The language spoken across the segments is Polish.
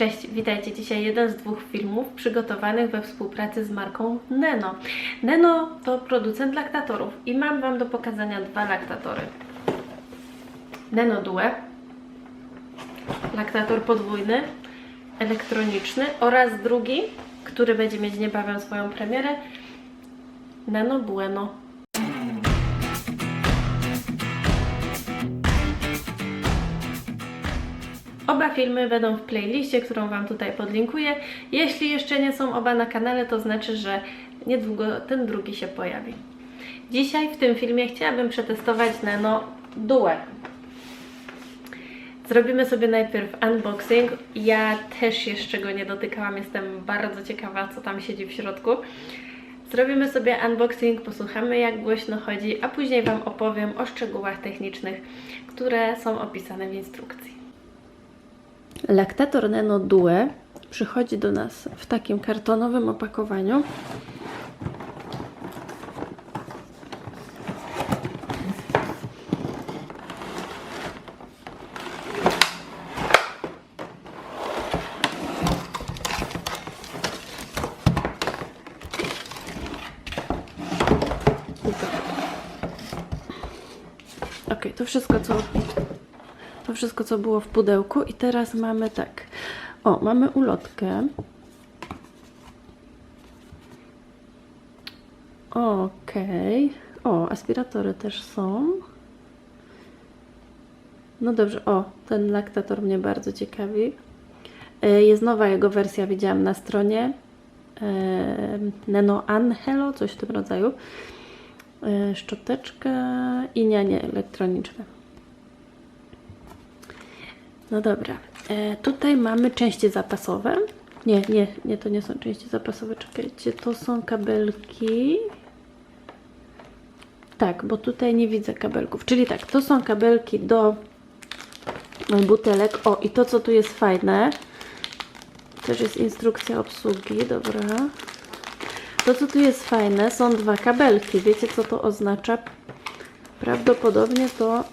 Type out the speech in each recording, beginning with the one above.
Cześć, witajcie. Dzisiaj jeden z dwóch filmów przygotowanych we współpracy z marką Neno. Neno to producent laktatorów i mam Wam do pokazania dwa laktatory. Neno Due, laktator podwójny, elektroniczny oraz drugi, który będzie mieć niebawem swoją premierę, Neno Bueno. Oba filmy będą w playliście, którą Wam tutaj podlinkuję. Jeśli jeszcze nie są oba na kanale, to znaczy, że niedługo ten drugi się pojawi. Dzisiaj w tym filmie chciałabym przetestować Nano Due. Zrobimy sobie najpierw unboxing. Ja też jeszcze go nie dotykałam, jestem bardzo ciekawa, co tam siedzi w środku. Zrobimy sobie unboxing, posłuchamy jak głośno chodzi, a później Wam opowiem o szczegółach technicznych, które są opisane w instrukcji. Laktator Nano Due przychodzi do nas w takim kartonowym opakowaniu. Ok, to wszystko co to wszystko, co było w pudełku. I teraz mamy tak. O, mamy ulotkę. Okej. O, aspiratory też są. No dobrze, o, ten laktator mnie bardzo ciekawi. E, Jest nowa jego wersja, widziałam na stronie. E, Nano Angelo, coś w tym rodzaju. E, Szczoteczka i nianie elektroniczne. No dobra. E, tutaj mamy części zapasowe. Nie, nie, nie, to nie są części zapasowe. Czekajcie, to są kabelki. Tak, bo tutaj nie widzę kabelków. Czyli tak, to są kabelki do butelek. O, i to, co tu jest fajne, też jest instrukcja obsługi, dobra. To, co tu jest fajne, są dwa kabelki. Wiecie, co to oznacza? Prawdopodobnie to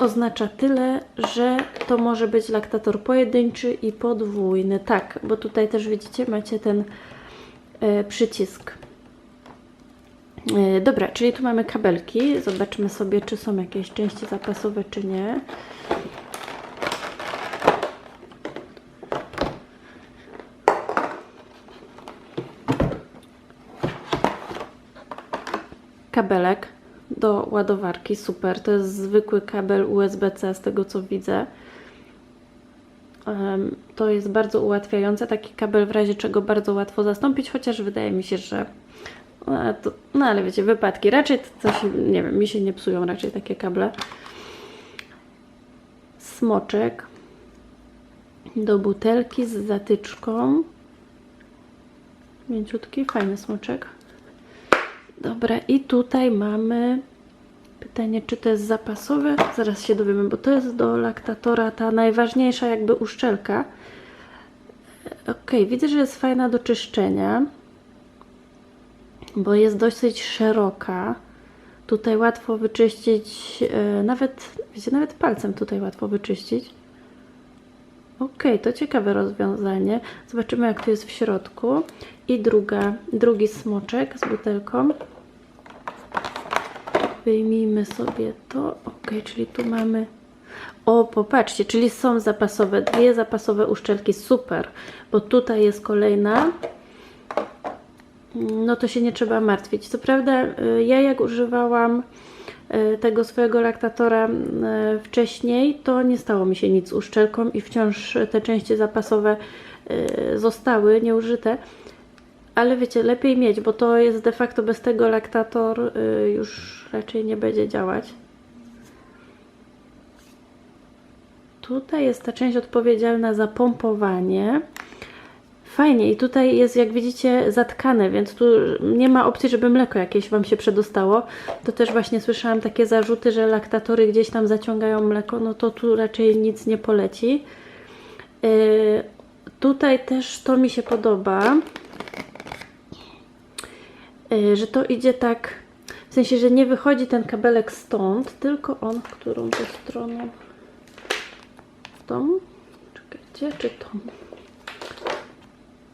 oznacza tyle, że to może być laktator pojedynczy i podwójny. Tak, bo tutaj też widzicie, macie ten e, przycisk. E, dobra, czyli tu mamy kabelki. Zobaczmy sobie, czy są jakieś części zapasowe, czy nie. Kabelek do ładowarki, super. To jest zwykły kabel USB-C z tego co widzę. To jest bardzo ułatwiające. Taki kabel w razie czego bardzo łatwo zastąpić, chociaż wydaje mi się, że no, to, no ale wiecie, wypadki. Raczej coś, nie wiem, mi się nie psują raczej takie kable. Smoczek do butelki z zatyczką. Mięciutki, fajny smoczek. Dobra, i tutaj mamy pytanie, czy to jest zapasowe? Zaraz się dowiemy, bo to jest do laktatora ta najważniejsza jakby uszczelka. Ok, widzę, że jest fajna do czyszczenia, bo jest dosyć szeroka. Tutaj łatwo wyczyścić, e, nawet, wiecie, nawet palcem tutaj łatwo wyczyścić. Ok, to ciekawe rozwiązanie. Zobaczymy, jak to jest w środku. I druga, drugi smoczek z butelką. Wyjmijmy sobie to. Ok, czyli tu mamy. O, popatrzcie, czyli są zapasowe, dwie zapasowe uszczelki. Super, bo tutaj jest kolejna. No to się nie trzeba martwić. Co prawda, y, ja jak używałam tego swojego laktatora y, wcześniej, to nie stało mi się nic uszczelką i wciąż te części zapasowe y, zostały nieużyte. Ale wiecie, lepiej mieć, bo to jest de facto bez tego laktator już raczej nie będzie działać. Tutaj jest ta część odpowiedzialna za pompowanie. Fajnie i tutaj jest jak widzicie zatkane, więc tu nie ma opcji, żeby mleko jakieś Wam się przedostało. To też właśnie słyszałam takie zarzuty, że laktatory gdzieś tam zaciągają mleko, no to tu raczej nic nie poleci. Yy, tutaj też to mi się podoba, yy, że to idzie tak, w sensie, że nie wychodzi ten kabelek stąd, tylko on, którą to stroną? Tą? Czekajcie, czy tą?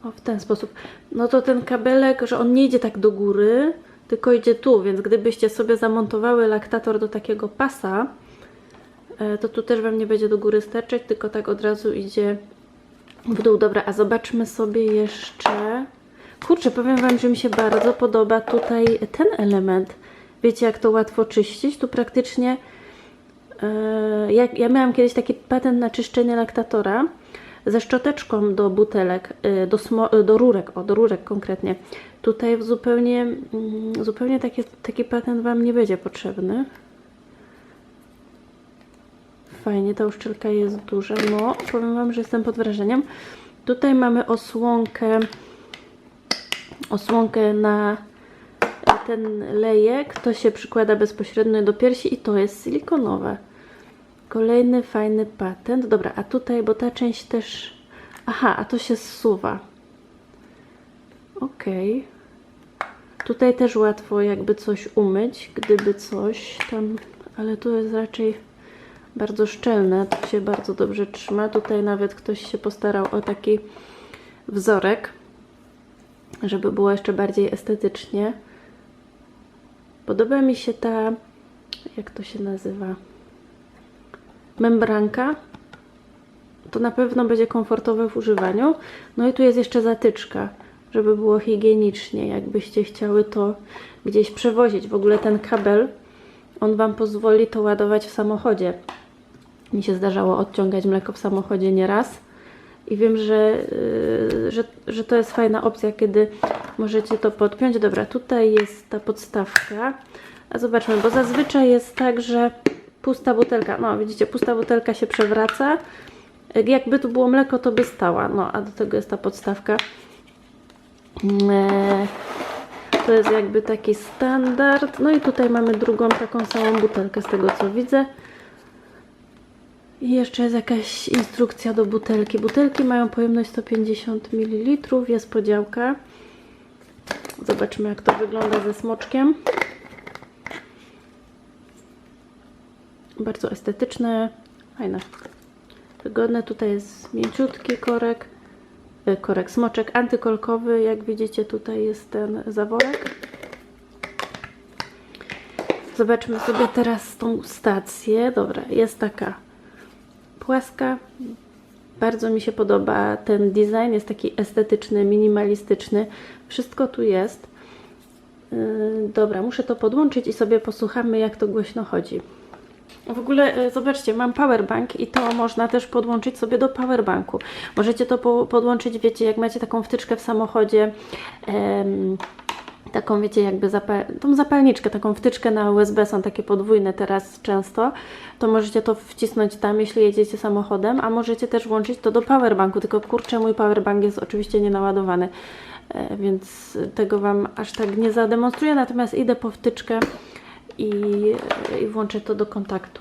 O, w ten sposób. No to ten kabelek, że on nie idzie tak do góry, tylko idzie tu, więc gdybyście sobie zamontowały laktator do takiego pasa, e, to tu też Wam nie będzie do góry sterczeć, tylko tak od razu idzie w dół. Dobra, a zobaczmy sobie jeszcze... Kurczę, powiem Wam, że mi się bardzo podoba tutaj ten element. Wiecie, jak to łatwo czyścić? Tu praktycznie... e, Jak, ja miałam kiedyś taki patent na czyszczenie laktatora ze szczoteczką do butelek, y, do, y, do rurek, o do rurek konkretnie. Tutaj zupełnie, mm, zupełnie taki, taki patent Wam nie będzie potrzebny. Fajnie, ta uszczelka jest duża. No, powiem Wam, że jestem pod wrażeniem. Tutaj mamy osłonkę, osłonkę na ten lejek. To się przykłada bezpośrednio do piersi i to jest silikonowe. Kolejny fajny patent. Dobra, a tutaj, bo ta część też. Aha, a to się zsuwa. Okej. Tutaj też łatwo jakby coś umyć, gdyby coś tam, ale tu jest raczej bardzo szczelne, to się bardzo dobrze trzyma. Tutaj nawet ktoś się postarał o taki wzorek, żeby było jeszcze bardziej estetycznie. Podoba mi się ta, jak to się nazywa? Membranka. To na pewno będzie komfortowe w używaniu. No i tu jest jeszcze zatyczka, żeby było higienicznie, jakbyście chciały to gdzieś przewozić. W ogóle ten kabel, on Wam pozwoli to ładować w samochodzie. Mi się zdarzało odciągać mleko w samochodzie nieraz. I wiem, że, yy, że, że to jest fajna opcja, kiedy możecie to podpiąć. Dobra, tutaj jest ta podstawka. A zobaczmy, bo zazwyczaj jest tak, że pusta butelka, no widzicie, pusta butelka się przewraca. Jakby tu było mleko, to by stała. No, a do tego jest ta podstawka. Eee, To jest jakby taki standard. No i tutaj mamy drugą taką samą butelkę, z tego co widzę. I jeszcze jest jakaś instrukcja do butelki. Butelki mają pojemność 150 ml, jest podziałka. Zobaczmy jak to wygląda ze smoczkiem. Bardzo estetyczne, fajne, wygodne. Tutaj jest mięciutki korek, y, korek smoczek antykolkowy. Jak widzicie tutaj jest ten zaworek. Zobaczmy sobie teraz tą stację. Dobra, jest taka płaska. Bardzo mi się podoba ten design, jest taki estetyczny, minimalistyczny. Wszystko tu jest. Yy, dobra, muszę to podłączyć i sobie posłuchamy, jak to głośno chodzi. W ogóle e, zobaczcie, mam powerbank i to można też podłączyć sobie do powerbanku. Możecie to po, podłączyć, wiecie, jak macie taką wtyczkę w samochodzie, em, taką wiecie, jakby zapal tą zapalniczkę, taką wtyczkę na USB, są takie podwójne teraz często, to możecie to wcisnąć tam, jeśli jedziecie samochodem, a możecie też włączyć to do powerbanku, tylko kurczę, mój powerbank jest oczywiście nienaładowany, e, więc tego Wam aż tak nie zademonstruję, natomiast idę po wtyczkę i, i włączę to do kontaktu.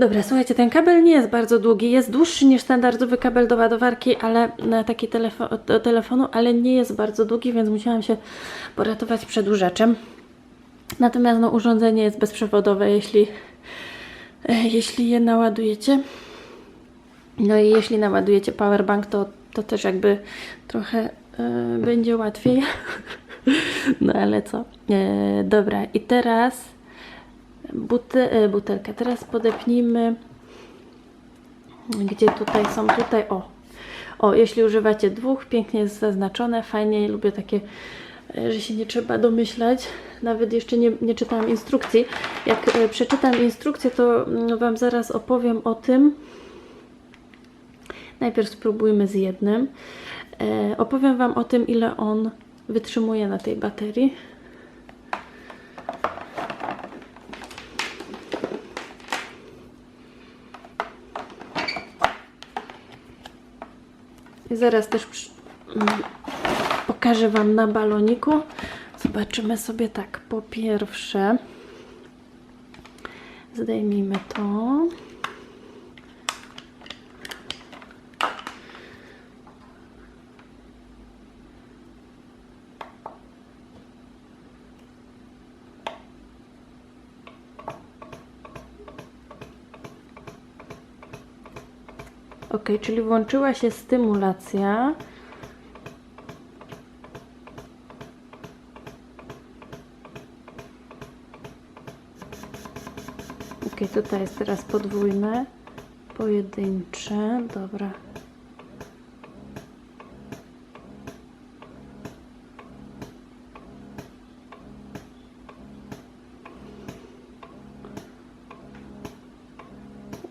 Dobra, słuchajcie, ten kabel nie jest bardzo długi, jest dłuższy niż standardowy kabel do ładowarki, ale na taki telefon, do telefonu, ale nie jest bardzo długi, więc musiałam się poratować przedłużaczem. Natomiast no, urządzenie jest bezprzewodowe, jeśli, e, jeśli je naładujecie. No i jeśli naładujecie powerbank, to, to też jakby trochę e, będzie łatwiej. No ale co? E, dobra, i teraz bute, e, butelkę. Teraz podepnijmy. Gdzie tutaj są? Tutaj, o. O, jeśli używacie dwóch, pięknie jest zaznaczone, fajnie, lubię takie, e, że się nie trzeba domyślać. Nawet jeszcze nie, nie czytałam instrukcji. Jak e, przeczytam instrukcję, to mm, Wam zaraz opowiem o tym. Najpierw spróbujmy z jednym. E, opowiem Wam o tym, ile on wytrzymuje na tej baterii. I zaraz też mm, pokażę Wam na baloniku. Zobaczymy sobie tak. Po pierwsze, zdejmijmy to. Ok, czyli włączyła się stymulacja. Ok, tutaj jest teraz podwójne, pojedyncze, dobra.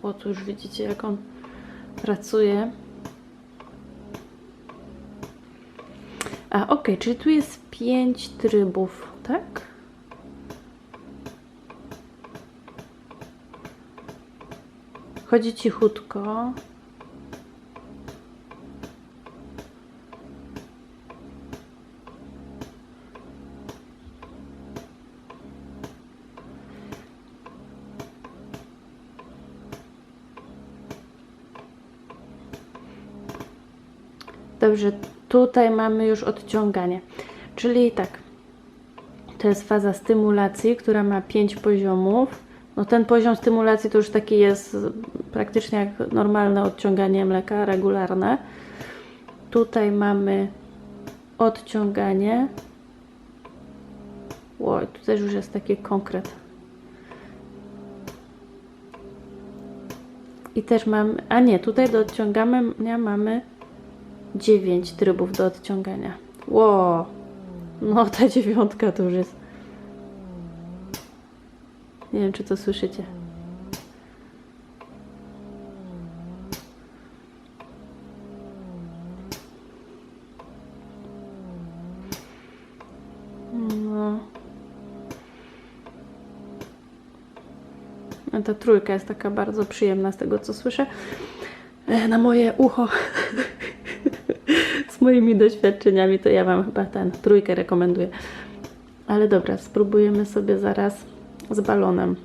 O, tu już widzicie, jak on pracuje. A, ok, czyli tu jest pięć trybów, tak? Chodzi cichutko. Dobrze, tutaj mamy już odciąganie. Czyli tak, to jest faza stymulacji, która ma 5 poziomów. No ten poziom stymulacji to już taki jest praktycznie jak normalne odciąganie mleka, regularne. Tutaj mamy odciąganie. Oj, tu też już jest taki konkret. I też mam, a nie, tutaj do odciągania mamy 9 trybów do odciągania. Ło! No ta dziewiątka to już jest. Nie wiem, czy to słyszycie. No. A ta trójka jest taka bardzo przyjemna z tego, co słyszę. E, Na moje ucho. z moimi doświadczeniami, to ja Wam chyba ten trójkę rekomenduję. Ale dobra, spróbujemy sobie zaraz z balonem.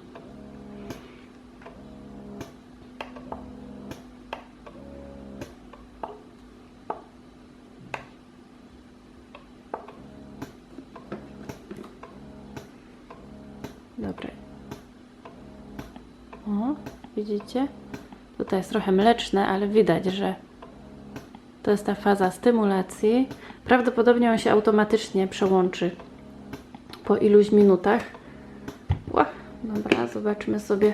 O, widzicie? Tutaj jest trochę mleczne, ale widać, że to jest ta faza stymulacji. Prawdopodobnie on się automatycznie przełączy po iluś minutach. Ła, dobra, zobaczmy sobie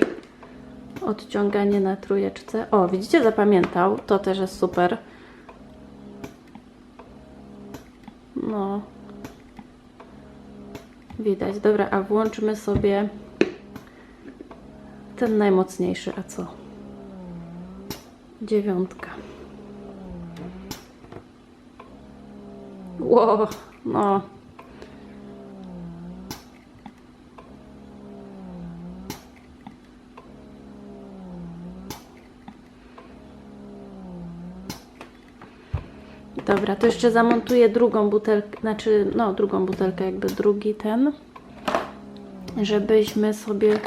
odciąganie na trójeczce. O, widzicie, zapamiętał. To też jest super. No. Widać. Dobra, a włączmy sobie ten najmocniejszy. A co? Dziewiątka. Ło, no. Dobra, to jeszcze zamontuję drugą butelkę, znaczy, no, drugą butelkę, jakby drugi ten, żebyśmy sobie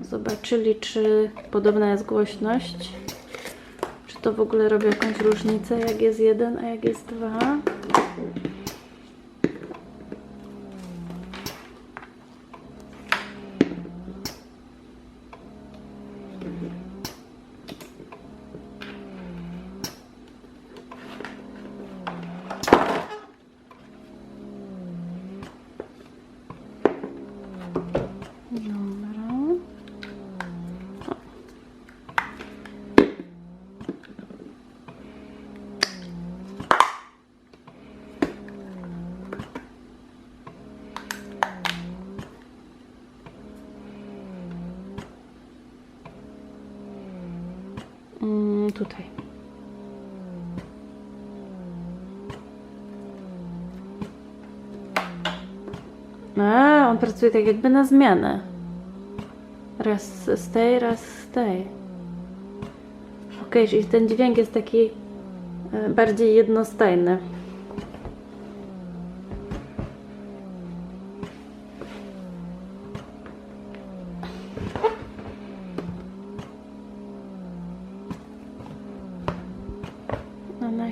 zobaczyli, czy podobna jest głośność. To w ogóle robi jakąś różnicę, jak jest jeden, a jak jest dwa? Dobra. Tutaj. A, on pracuje tak jakby na zmianę. Raz z tej, raz z tej. Ok, czyli ten dźwięk jest taki e, bardziej jednostajny.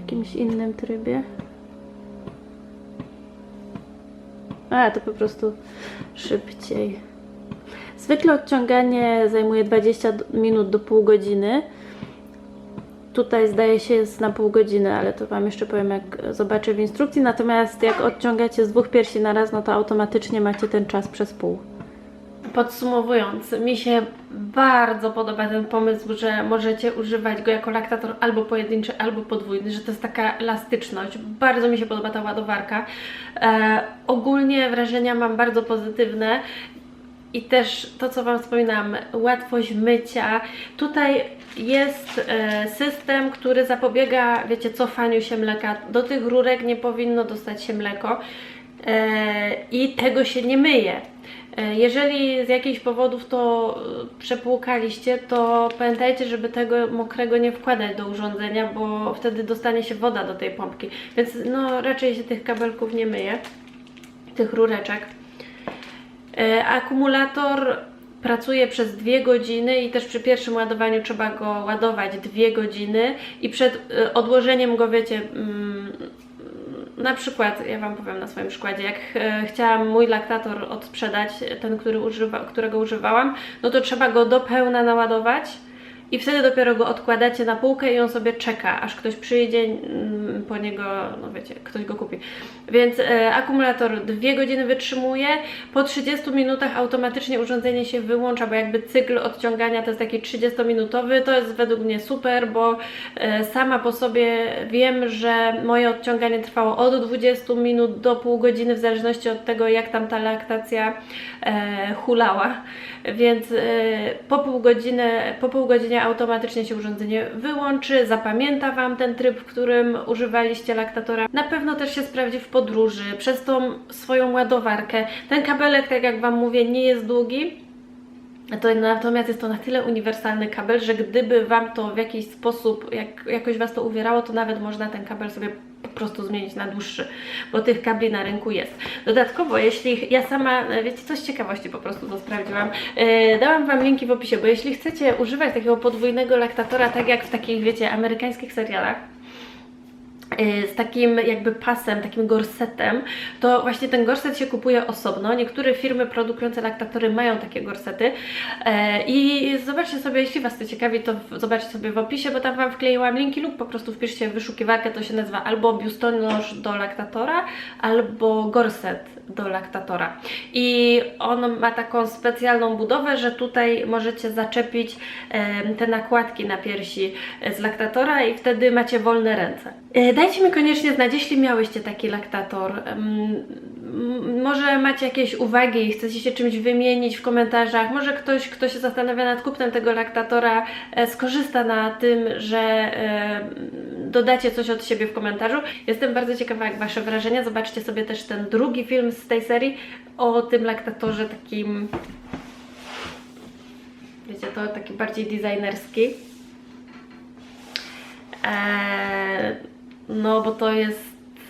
Jakimś innym trybie? A, to po prostu szybciej. Zwykle odciąganie zajmuje 20 d- minut do pół godziny, tutaj zdaje się jest na pół godziny, ale to Wam jeszcze powiem jak zobaczę w instrukcji. Natomiast jak odciągacie z dwóch piersi na raz, no to automatycznie macie ten czas przez pół. Podsumowując, mi się bardzo podoba ten pomysł, że możecie używać go jako laktator albo pojedynczy, albo podwójny, że to jest taka elastyczność. Bardzo mi się podoba ta ładowarka. E, ogólnie wrażenia mam bardzo pozytywne. I też to, co Wam wspominam, łatwość mycia. Tutaj jest e, system, który zapobiega, wiecie, cofaniu się mleka. Do tych rurek nie powinno dostać się mleko e, i tego się nie myje. E, Jeżeli z jakichś powodów to e, przepłukaliście, to pamiętajcie, żeby tego mokrego nie wkładać do urządzenia, bo wtedy dostanie się woda do tej pompki. Więc no raczej się tych kabelków nie myje, tych rureczek. E, Akumulator pracuje przez dwie godziny i też przy pierwszym ładowaniu trzeba go ładować dwie godziny i przed odłożeniem go, wiecie, mm, na przykład, ja Wam powiem na swoim przykładzie, jak e, chciałam mój laktator odsprzedać, ten, który używa, którego używałam, no to trzeba go do pełna naładować i wtedy dopiero go odkładacie na półkę i on sobie czeka, aż ktoś przyjdzie mm, po niego, no wiecie, ktoś go kupi. Więc e, akumulator 2 godziny wytrzymuje, po 30 minutach automatycznie urządzenie się wyłącza, bo jakby cykl odciągania to jest taki 30-minutowy, to jest według mnie super, bo e, sama po sobie wiem, że moje odciąganie trwało od 20 minut do pół godziny, w zależności od tego, jak tam ta laktacja e, hulała. Więc e, po pół godziny, po pół automatycznie się urządzenie wyłączy, zapamięta Wam ten tryb, w którym używaliście laktatora. Na pewno też się sprawdzi w podróży, przez tą swoją ładowarkę. Ten kabelek, tak jak Wam mówię, nie jest długi, to natomiast jest to na tyle uniwersalny kabel, że gdyby Wam to w jakiś sposób, jak, jakoś Was to uwierało, to nawet można ten kabel sobie po prostu zmienić na dłuższy, bo tych kabli na rynku jest. Dodatkowo, jeśli ja sama, e, wiecie, coś z ciekawości po prostu to sprawdziłam, e, dałam Wam linki w opisie, bo jeśli chcecie używać takiego podwójnego laktatora, tak jak w takich, wiecie, amerykańskich serialach, z takim jakby pasem, takim gorsetem, to właśnie ten gorset się kupuje osobno. Niektóre firmy produkujące laktatory mają takie gorsety e, i zobaczcie sobie, jeśli Was to ciekawi, to zobaczcie sobie w opisie, bo tam Wam wkleiłam linki lub po prostu wpiszcie w wyszukiwarkę, to się nazywa albo biustonosz do laktatora, albo gorset do laktatora. I on ma taką specjalną budowę, że tutaj możecie zaczepić te nakładki na piersi z laktatora i wtedy macie wolne ręce. E, Dajcie mi koniecznie znać, jeśli miałyście taki laktator. Może macie jakieś uwagi i chcecie się czymś wymienić w komentarzach. Może ktoś, kto się zastanawia nad kupnem tego laktatora, e, skorzysta na tym, że e, dodacie coś od siebie w komentarzu. Jestem bardzo ciekawa, jak Wasze wrażenia. Zobaczcie sobie też ten drugi film z tej serii o tym laktatorze takim. Wiecie, to taki bardziej designerski. Eee, no, bo to jest,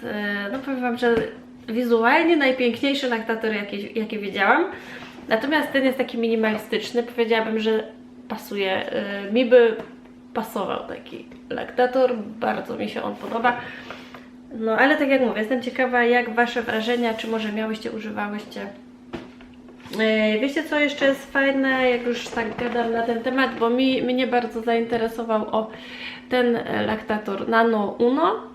e, no powiem Wam, że wizualnie najpiękniejszy laktator, jaki, jaki widziałam. Natomiast ten jest taki minimalistyczny. Powiedziałabym, że pasuje. e, Mi by pasował taki laktator. Bardzo mi się on podoba. No, ale tak jak mówię, jestem ciekawa, jak Wasze wrażenia, czy może miałyście, używałyście E, Wiecie co jeszcze jest fajne, jak już tak gadam na ten temat, bo mi, mnie bardzo zainteresował o ten laktator Nano Uno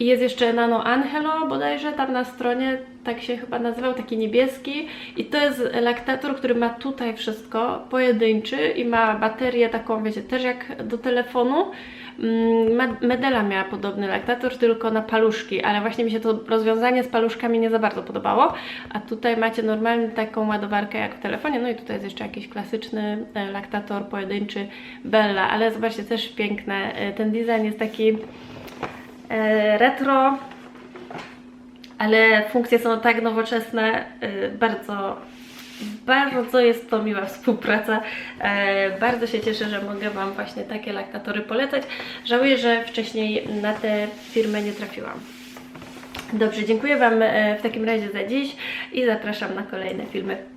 i jest jeszcze Nano Angelo bodajże tam na stronie, tak się chyba nazywał, taki niebieski i to jest laktator, który ma tutaj wszystko, pojedynczy i ma baterię taką, wiecie, też jak do telefonu. Mm, Medela miała podobny laktator, tylko na paluszki, ale właśnie mi się to rozwiązanie z paluszkami nie za bardzo podobało. A tutaj macie normalnie taką ładowarkę jak w telefonie. No i tutaj jest jeszcze jakiś klasyczny e, laktator pojedynczy Bella, ale zobaczcie, też piękne. E, Ten design jest taki retro, ale funkcje są tak nowoczesne, e, bardzo bardzo jest to miła współpraca. E, bardzo się cieszę, że mogę Wam właśnie takie laktatory polecać. Żałuję, że wcześniej na tę firmę nie trafiłam. Dobrze, dziękuję Wam e, w takim razie za dziś i zapraszam na kolejne filmy.